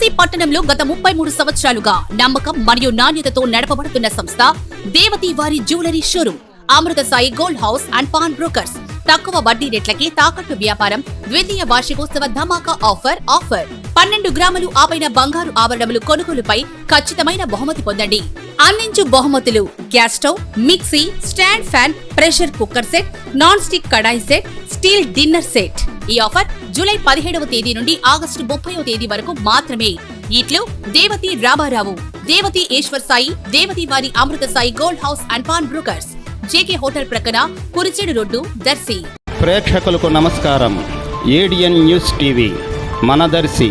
కాశీ పట్టణంలో గత ముప్పై మూడు సంవత్సరాలుగా నమ్మకం మరియు నాణ్యతతో నడపబడుతున్న సంస్థ దేవతి వారి jewellery showroom Amrutha Sai gold house and pawn brokers. తక్కువ వడ్డీ రేట్లకి తాకట్టు వ్యాపారం ద్వితీయ వార్షికోత్సవ ధమాకా ఆఫర్ ఆఫర్. పన్నెండు గ్రాములు ఆపైన బంగారు ఆభరణములు కొనుగోలుపై ఖచ్చితమైన బహుమతి పొందండి. అందించు బహుమతులు gas stove mixie stand fan pressure cooker set non stick kadai set steel dinner set. ఈ ఆఫర్ జూలై పదిహేడవ తేదీ నుండి ఆగస్టు ముప్పైవ తేదీ వరకు మాత్రమే. ఇట్లు దేవతి రామారావు దేవతి ఈశ్వర్ సాయి దేవతి వారి Amrutha Sai gold house and pawn brokers. JK hotel ప్రక్కన కురిచేడు రోడ్డు దర్శి. ప్రేక్షకులకు నమస్కారం. ఏడిఎన్ న్యూస్ టీవీ మన దర్శి.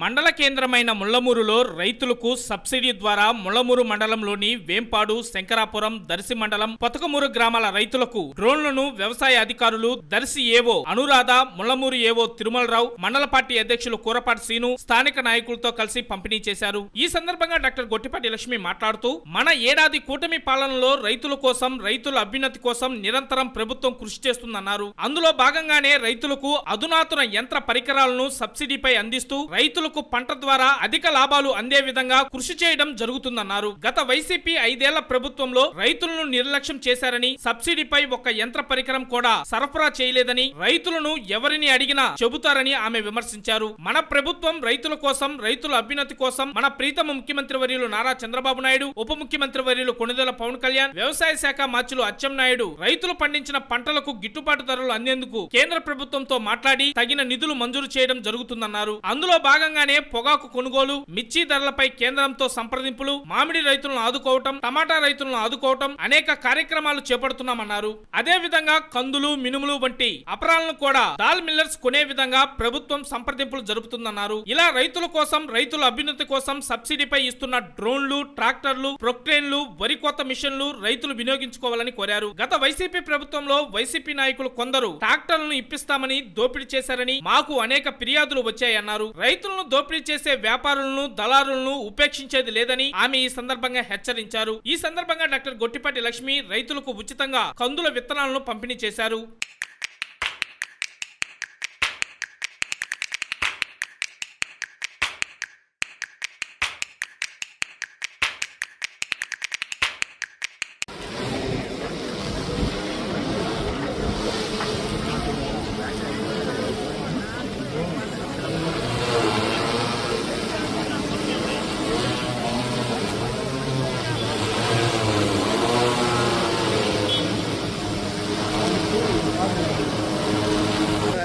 మండల కేంద్రమైన ముళ్ళమూరులో రైతులకు సబ్సిడీ ద్వారా ముళ్ళమూరు మండలంలోని వేంపాడు శంకరాపురం దర్శి మండలం పొతకమూరు గ్రామాల రైతులకు డ్రోన్లను వ్యవసాయ అధికారులు దర్శి ఏవో అనురాధ ముళ్ళమూరు ఏవో తిరుమలరావు మండల పార్టీ అధ్యక్షులు కూరపాటి సీను స్థానిక నాయకులతో కలిసి పంపిణీ చేశారు. ఈ సందర్భంగా డాక్టర్ గొట్టిపాటి లక్ష్మి మాట్లాడుతూ మన ఏడాది కూటమి పాలనలో రైతుల కోసం రైతుల అభ్యున్నతి కోసం నిరంతరం ప్రభుత్వం కృషి చేస్తుందన్నారు. అందులో భాగంగానే రైతులకు అధునాతన యంత్ర పరికరాలను సబ్సిడీపై అందిస్తూ రైతులకు పంట ద్వారా అధిక లాభాలు అందే విధంగా కృషి చేయడం జరుగుతుందన్నారు. గత వైసీపీ ఐదేళ్ళ ప్రభుత్వంలో రైతులను నిర్లక్ష్యం చేశారని సబ్సిడీపై ఒక యంత్ర పరికరం కూడా సరఫరా చేయలేదని రైతులను ఎవరిని అడిగినా చెబుతారని ఆమె విమర్శించారు. మన ప్రభుత్వం రైతుల కోసం రైతుల అభ్యున్నతి కోసం మన ప్రీతమ ముఖ్యమంత్రి వర్యులు నారా చంద్రబాబు నాయుడు ఉప ముఖ్యమంత్రి వర్యులు కొణిదెల పవన్ కళ్యాణ్ వ్యవసాయ శాఖ మార్చులు అచ్చెం నాయుడు రైతులు పండించిన పంటలకు గిట్టుబాటు ధరలు అందేందుకు కేంద్ర ప్రభుత్వంతో మాట్లాడి తగిన నిధులు మంజూరు చేయడం జరుగుతుందన్నారు. అందులో భాగంగా భాగంగానే పొగాకు కొనుగోలు మిర్చి ధరలపై కేంద్రంతో సంప్రదింపులు మామిడి రైతులను ఆదుకోవటం టమాటా రైతులను ఆదుకోవటం అనేక కార్యక్రమాలు చేపడుతున్నామన్నారు. అదే విధంగా కందులు మినుములు వంటి అపరాలను కూడా దాల్ మిల్లర్స్ కొనే విధంగా ప్రభుత్వం సంప్రదింపులు జరుపుతుందన్నారు. ఇలా రైతుల కోసం రైతుల అభ్యున్నతి కోసం సబ్సిడీపై ఇస్తున్న డ్రోన్లు ట్రాక్టర్లు ప్రొక్ట్రేన్లు వరి కోత మిషన్లు రైతులు వినియోగించుకోవాలని కోరారు. గత వైసీపీ ప్రభుత్వంలో వైసీపీ నాయకులు కొందరు ట్రాక్టర్లను ఇప్పిస్తామని దోపిడీ చేశారని మాకు అనేక ఫిర్యాదులు వచ్చాయన్నారు. రైతులను దోపిడీ చేసే వ్యాపారులను దళారులను ఉపేక్షించేది లేదని ఆమె ఈ సందర్భంగా హెచ్చరించారు. ఈ సందర్భంగా డాక్టర్ గొట్టిపాటి లక్ష్మి రైతులకు ఉచితంగా కందుల విత్తనాలను పంపిణీ చేశారు.